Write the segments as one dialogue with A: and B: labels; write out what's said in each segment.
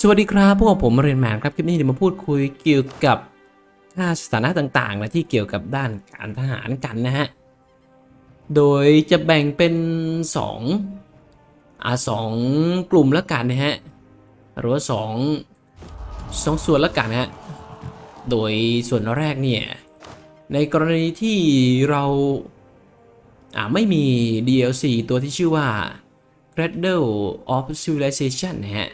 A: สวัสดีครับพวกผมเรียนแมนครับ คลิปนี้จะมาพูดคุยเกี่ยวกับค่าสถานะต่างๆนะที่เกี่ยวกับด้านการทหารกันนะฮะ โดยจะแบ่งเป็น2อ่าสองกลุ่มละกันนะฮะ หรือว่าสองสองส่วนละกันนะฮะ โดยส่วนแรกเนี่ย ในกรณีที่เราอ่าไม่มี DLC ตัวที่ชื่อว่า Cradle of Civilization นะฮะ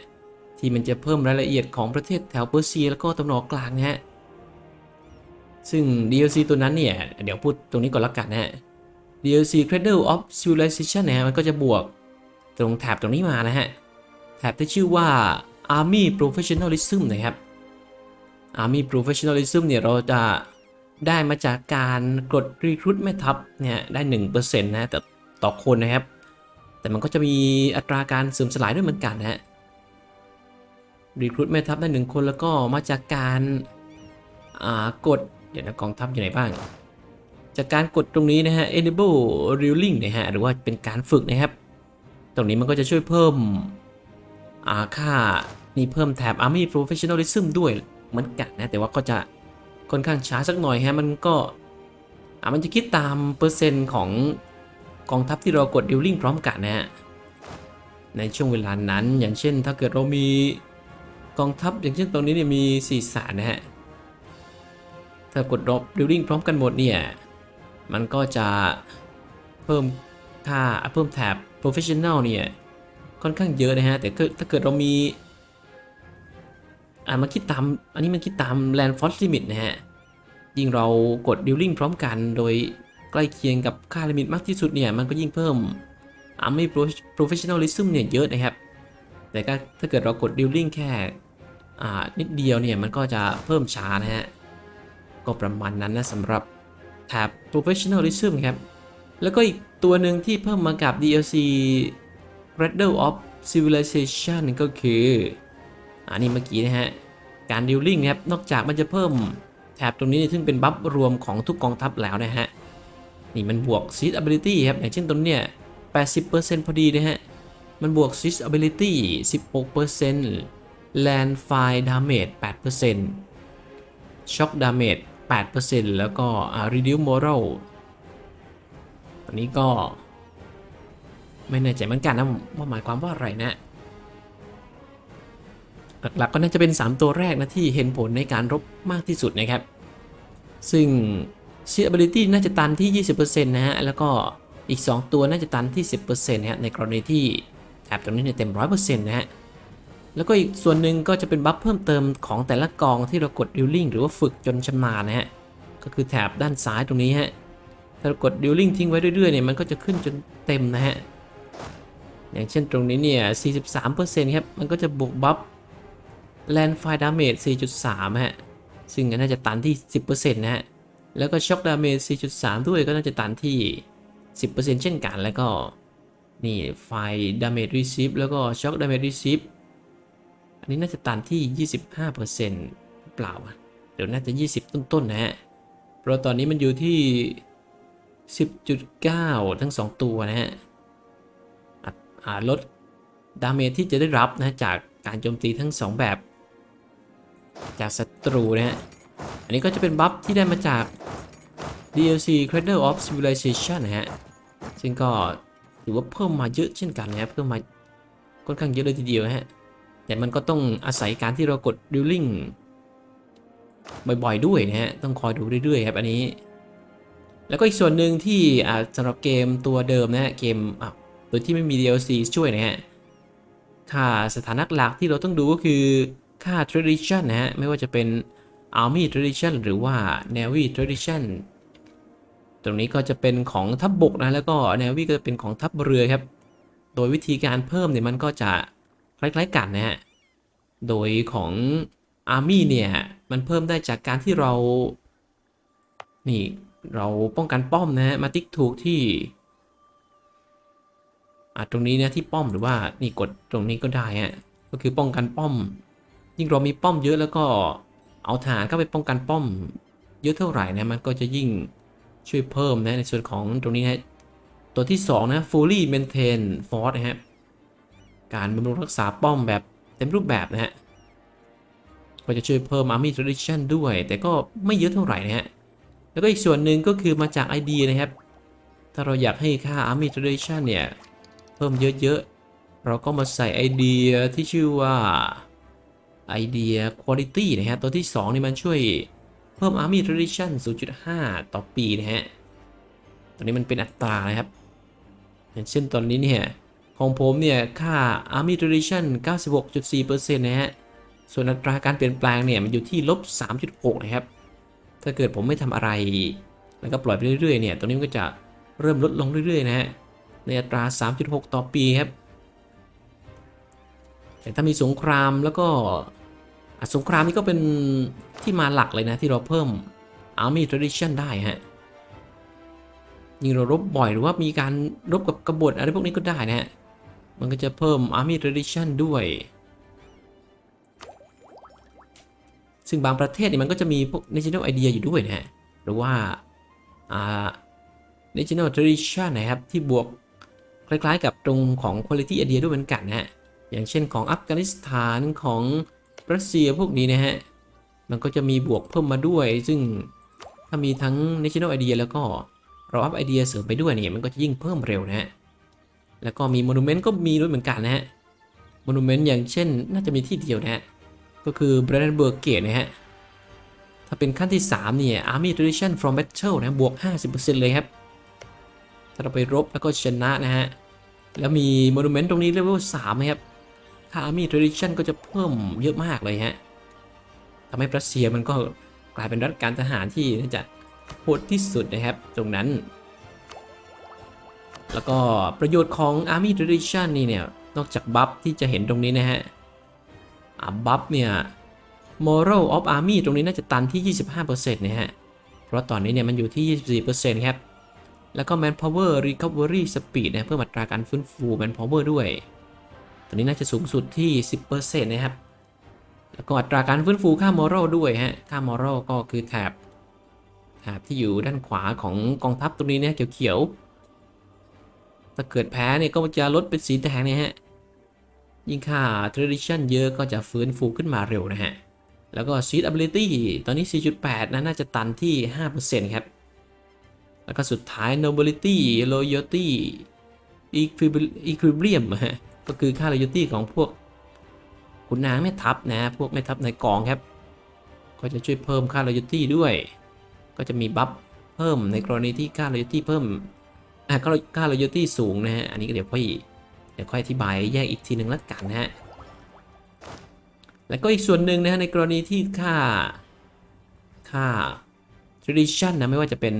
A: ที่มันจะเพิ่มรายละเอียดของประเทศแถวเปอร์เซีย แล้วก็ตะวันออกกลางนะฮะ ซึ่ง DLC ตัวนั้นเนี่ย เดี๋ยวพูดตรงนี้ก่อนละกันนะฮะ DLC Cradle of Civilization นะฮะมันก็จะบวกตรงแถบตรงนี้มานะฮะ แถบที่ชื่อว่า Army Professionalism นะครับ Army Professionalism เนี่ยเราจะได้มาจากการกด Recruit แม่ทัพเนี่ยได้ 1%นะแต่ต่อคนนะครับ แต่มันก็จะมีอัตราการเสื่อมสลายด้วยเหมือนกันนะฮะ รีครู t แม่ทัพได้หนึ่งคนแล้วก็มาจากการอ่ากดเดี๋ยวนะกองทัพอยู่ไหนบ้าง จากการกดตรงนี้นะฮะ enable ruling นะฮะหรือว่าเป็นการฝึกนะครับ ตรงนี้มันก็จะช่วยเพิ่มอ่าค่านี่เพิ่มแถบ army professionalism ด้วยเหมือนกันนะ แต่ว่าก็จะค่อนข้างช้าสักหน่อยฮะมันก็อ่ามันจะคิดตามเปอร์เซ็นต์ของกองทัพที่เรากด ruling พร้อมกันนะฮะในช่วงเวลานั้น อย่างเช่นถ้าเกิดเรามี กองทัพอย่างเช่นตรงนี้เนี่ยมี4สารนะฮะ ถ้ากดดรอปดิวดิ้งพร้อมกันหมดเนี่ย มันก็จะเพิ่มค่าเพิ่มแถบ professional เนี่ย ค่อนข้างเยอะนะฮะ แต่ถ้าเกิดเรามีอ่ามันคิดตาม อันนี้มันคิดตาม land force limit นะฮะ ยิ่งเรากดดิวดิ้งพร้อมกันโดยใกล้เคียงกับค่าลิมิตมากที่สุดเนี่ย มันก็ยิ่งเพิ่ม army professionalism เนี่ยเยอะนะครับ แต่ถ้าเกิดเรากดดิวลิ่งแค่ นิดเดียวเนี่ยมันก็จะเพิ่มช้านะฮะ ก็ประมาณนั้นนะสำหรับแท็บ professionalism ครับ แล้วก็อีกตัวหนึ่งที่เพิ่มมากับ DLC Cradle of Civilization ก็คืออันนี้เมื่อกี้นะฮะ การดิวลิ่งครับ นอกจากมันจะเพิ่มแท็บตรงนี้ซึ่งเป็นบัฟรวมของทุกกองทัพแล้วนะฮะ นี่มันบวก Seed Ability ครับ อย่างเช่นตรงเนี้ย80%พอดีนะฮะ มันบวก Swiss Ability 16% Land Fire Damage 8% Shock Damage 8%แล้วก็ Reduce Moral ตัวนี้ก็ ไม่แน่ใจเหมือนกันนะว่าหมายความว่าอะไรนะ หลักๆก็น่าจะเป็น 3 ตัวแรกนะที่เห็นผลในการรบมากที่สุดนะครับ ซึ่ง Swiss Ability น่าจะตันที่ 20%นะฮะ แล้วก็อีก 2 ตัวน่าจะตันที่ 10%นะฮะ ในกรณีที่แถบตรงนี้เนี่ยเต็ม 100%นะฮะ แล้วก็อีกส่วนหนึ่งก็จะเป็นบัฟเพิ่มเติมของแต่ละกองที่เรากดดิวลิ่งหรือว่าฝึกจนชำนาญนะฮะ ก็คือแถบด้านซ้ายตรงนี้ฮะ ถ้าเรากดดิวลิ่งทิ้งไว้เรื่อยๆเนี่ยมันก็จะขึ้นจนเต็มนะฮะ อย่างเช่นตรงนี้เนี่ย 43%ครับ มันก็จะบวกบัฟ Land Fire Damage 4.3 ฮะ ซึ่งก็น่าจะตันที่ 10%นะฮะ แล้วก็ Shock Damage 4.3 ด้วยก็น่าจะตันที่ 10%เช่นกัน แล้วก็นี่ไฟ damage receive แล้วก็ shock damage receive อัน นี้น่าจะตันที่ 25%เปล่าอะเดี๋ยวน่าจะ 20 ต้นๆนะฮะ เพราะตอนนี้มันอยู่ที่ 10.9 ทั้ง 2 ตัวนะฮะลดดาเมจที่จะได้รับนะจากการโจมตีทั้ง 2 แบบ จากศัตรูนะฮะ อันนี้ก็จะเป็นบัฟที่ได้มาจาก DLC Cradle of Civilization นะฮะ ซึ่งก็ถือว่าเพิ่มมาเยอะเช่นกันนะครับเพิ่มมาค่อนข้างเยอะเลยทีเดียวนะฮะ แต่มันก็ต้องอาศัยการที่เรากดดิวลิ่งบ่อยๆด้วยนะฮะ ต้องคอยดูเรื่อยๆครับอันนี้ แล้วก็อีกส่วนหนึ่งที่สำหรับเกมตัวเดิมนะฮะ เกมโดยที่ไม่มี DLC ช่วยนะฮะ ค่าสถานะหลักที่เราต้องดูก็คือค่า tradition นะฮะ ไม่ว่าจะเป็น army tradition หรือว่า navy tradition ตรงนี้ก็จะเป็นของทัพบบกนะ แล้วก็ navy ก็จะเป็นของทัพเรือครับ โดยวิธีการเพิ่มเนี่ยมันก็จะ คล้ายๆกันนะฮะ โดยของ army เนี่ย มันเพิ่มได้จากการที่เรา นี่เราป้องกันป้อมนะฮะ มาติ๊กถูกที่อะตรงนี้นะที่ป้อมหรือว่านี่กดตรงนี้ก็ได้ฮะ ก็คือป้องกันป้อม ยิ่งเรามีป้อมเยอะแล้วก็เอาฐานเข้าไปป้องกันป้อม เยอะเท่าไหร่นะมันก็จะยิ่งช่วยเพิ่มนะในส่วนของตรงนี้นะตัวที่2นะ fully maintain force นะครับ การบำรุงรักษาป้อมแบบเต็มรูปแบบนะฮะก็จะช่วยเพิ่ม Army Tradition ด้วย แต่ก็ไม่เยอะเท่าไหร่นะฮะ แล้วก็อีกส่วนหนึ่งก็คือมาจาก ID นะครับ ถ้าเราอยากให้ค่า Army Tradition เนี่ย เพิ่มเยอะๆ เราก็มาใส่ไอเดียที่ชื่อว่าไอเดีย Quality นะฮะ ตัวที่ 2 นี่มันช่วยเพิ่ม Army Tradition 0.5 ต่อปีนะฮะตัวนี้มันเป็นอัตรานะครับ อย่างเช่นตอนนี้เนี่ย ของผมเนี่ยค่า Army Tradition 96.4%นะฮะ ส่วนอัตราการเปลี่ยนแปลงเนี่ยมันอยู่ที่ลบ 3.6 นะครับ ถ้าเกิดผมไม่ทำอะไร แล้วก็ปล่อยไปเรื่อยๆเนี่ย ตรงนี้มันก็จะเริ่มลดลงเรื่อยๆนะฮะ ในอัตรา 3.6 ต่อปีครับ แต่ถ้ามีสงครามแล้วก็สงครามนี่ก็เป็นที่มาหลักเลยนะที่เราเพิ่ม Army Tradition ได้ฮะ ยิ่งเรารบบ่อยหรือว่ามีการรบกับกบฏอะไรพวกนี้ก็ได้นะฮะ มันก็จะเพิ่ม Army Tradition ด้วย ซึ่งบางประเทศนี่มันก็จะมีพวก national idea อยู่ด้วยนะฮะ หรือว่าอ่า national tradition นะครับ ที่บวกคล้ายๆกับตรงของ quality idea ด้วยเหมือนกันนะฮะ อย่างเช่นของอัฟกานิสถานของรัสเซียพวกนี้นะฮะ มันก็จะมีบวกเพิ่มมาด้วย ซึ่งถ้ามีทั้ง national idea แล้วก็เราอัพไอเดียเสริมไปด้วยเนี่ยมันก็จะยิ่งเพิ่มเร็วนะฮะ แล้วก็มี monument ก็มีด้วยเหมือนกันนะฮะ monument อย่างเช่น น่าจะมีที่เดียวนะฮะ ก็คือ Brandenburg Gate นะฮะ ถ้าเป็นขั้นที่ 3 เนี่ย Army Tradition from Battle นะบวก 50%เลยครับ ถ้าเราไปรบแล้วก็ชนะนะฮะ แล้วมี Monument ตรงนี้ level 3นะครับค่า Army Tradition ก็จะเพิ่มเยอะมากเลยฮะทำให้รัสเซียมันก็กลายเป็นรัฐการทหารที่น่าจะโหดที่สุดนะครับ ตรงนั้น แล้วก็ประโยชน์ของ Army Tradition นี่เนี่ย นอกจากบัฟที่จะเห็นตรงนี้นะฮะบัฟเนี่ย moral of army ตรงนี้น่าจะตันที่ 25%นะฮะ เพราะตอนนี้เนี่ยมันอยู่ที่ 24%ครับ แล้วก็ manpower recovery speed นะเพื่ออัตราการฟื้นฟู manpower ด้วยตัวนี้น่าจะสูงสุดที่ 10%นะครับ แล้วก็อัตราการฟื้นฟูค่า moral ด้วยฮะ ค่า moral ก็คือแถบแถบที่อยู่ด้านขวาของกองทัพตรงนี้เนี่ยเขียวๆ ถ้าเกิดแพ้เนี่ยก็จะลดเป็นสีแดงเนี่ยฮะ ยิ่งค่า tradition เยอะก็จะฟื้นฟูขึ้นมาเร็วนะฮะ แล้วก็ seed ability ตอนนี้ 4.8 นะน่าจะตันที่ 5%ครับ แล้วก็สุดท้าย nobility loyalty equilib- equilibrium ฮะก็คือค่า loyalty ของพวกขุนนางแม่ทัพนะ พวกแม่ทัพในกองครับ ก็จะช่วยเพิ่มค่า loyalty ด้วย ก็จะมีบัฟเพิ่มในกรณีที่ค่า loyalty เพิ่ม อะก็ค่า loyalty สูงนะฮะ อันนี้ก็เดี๋ยวค่อยเดี๋ยวค่อยอธิบายแยกอีกทีหนึ่งละกันนะฮะ แล้วก็อีกส่วนหนึ่งนะฮะในกรณีที่ค่าค่า tradition นะ ไม่ว่าจะเป็น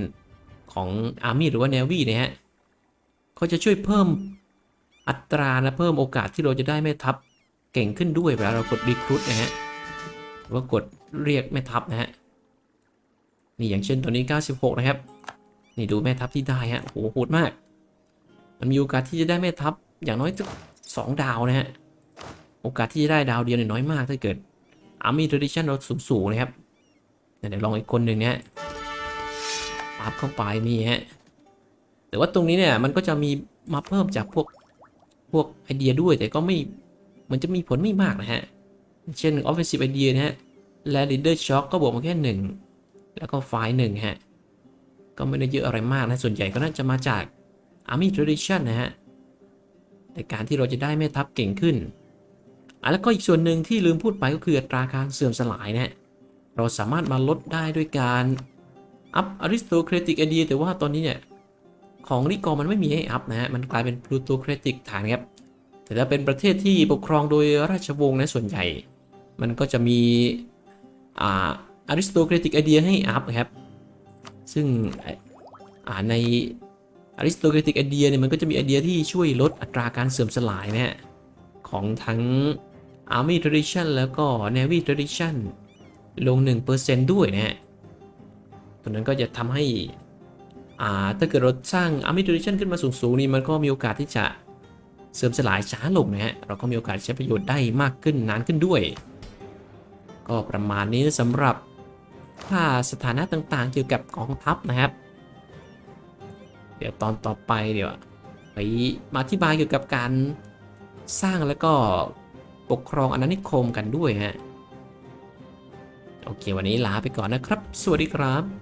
A: ของ army หรือว่า navy นะฮะเขาจะช่วยเพิ่มอัตรานะเพิ่มโอกาสที่เราจะได้แม่ทัพเก่งขึ้นด้วยเวลาเรากด recruit นะฮะหรือว่ากดเรียกแม่ทัพนะฮะนี่อย่างเช่นตัวนี้ 96 นะครับ นี่ดูแม่ทัพที่ได้ฮะโหโหดมาก มันมีโอกาสที่จะได้แม่ทัพอย่างน้อยสักสองดาวนะฮะ โอกาสที่จะได้ดาวเดียวเนี่ยน้อยมากถ้าเกิด Army Tradition เราสูงๆนะครับ เดี๋ยวลองอีกคนหนึ่งเนี่ยปับเข้าไปนี่ฮะ แต่ว่าตรงนี้เนี่ยมันก็จะมีมาเพิ่มจากพวกพวกไอเดียด้วยแต่ก็ไม่มือนจะมีผลไม่มากนะฮะ เช่น Offensive Idea นะฮะ และ Leader Shock ก็บวกมาแค่หนึ่ง แล้วก็ไฟหนึ่งฮะ ก็ไม่ได้เยอะอะไรมากนะ ส่วนใหญ่ก็น่าจะมาจาก Army Tradition นะฮะในการที่เราจะได้แม่ทัพเก่งขึ้นอะแล้วก็อีกส่วนหนึ่งที่ลืมพูดไปก็คืออัตราการเสื่อมสลายนะฮะ เราสามารถมาลดได้ด้วยการอัพ aristocratic idea แต่ว่าตอนนี้เนี่ย ของริกอมันไม่มีให้อัพนะฮะ มันกลายเป็น plutocratic ฐานครับ แต่ถ้าเป็นประเทศที่ปกครองโดยราชวงศ์นะส่วนใหญ่ มันก็จะมีอ่า aristocratic idea ให้อัพครับ ซึ่งอ่าใน aristocratic idea เนี่ยมันก็จะมีไอเดียที่ช่วยลดอัตราการเสื่อมสลายนะฮะของทั้ง Army Tradition แล้วก็ Navy Tradition ลง 1%ด้วยนะฮะตัวนั้นก็จะทำให้อ่าถ้าเกิดเราสร้าง Army Tradition ขึ้นมาสูงๆนี่มันก็มีโอกาสที่จะเสื่อมสลายช้าลงนะฮะเราก็มีโอกาสใช้ประโยชน์ได้มากขึ้นนานขึ้นด้วย ก็ประมาณนี้สำหรับ ค่าสถานะต่างๆ เกี่ยวกับกองทัพนะครับ เดี๋ยวตอนต่อไปเดี๋ยวไปมาอธิบายเกี่ยวกับการสร้างแล้วก็ปกครองอาณานิคมกันด้วยฮะ โอเค วันนี้ลาไปก่อนนะครับ สวัสดีครับ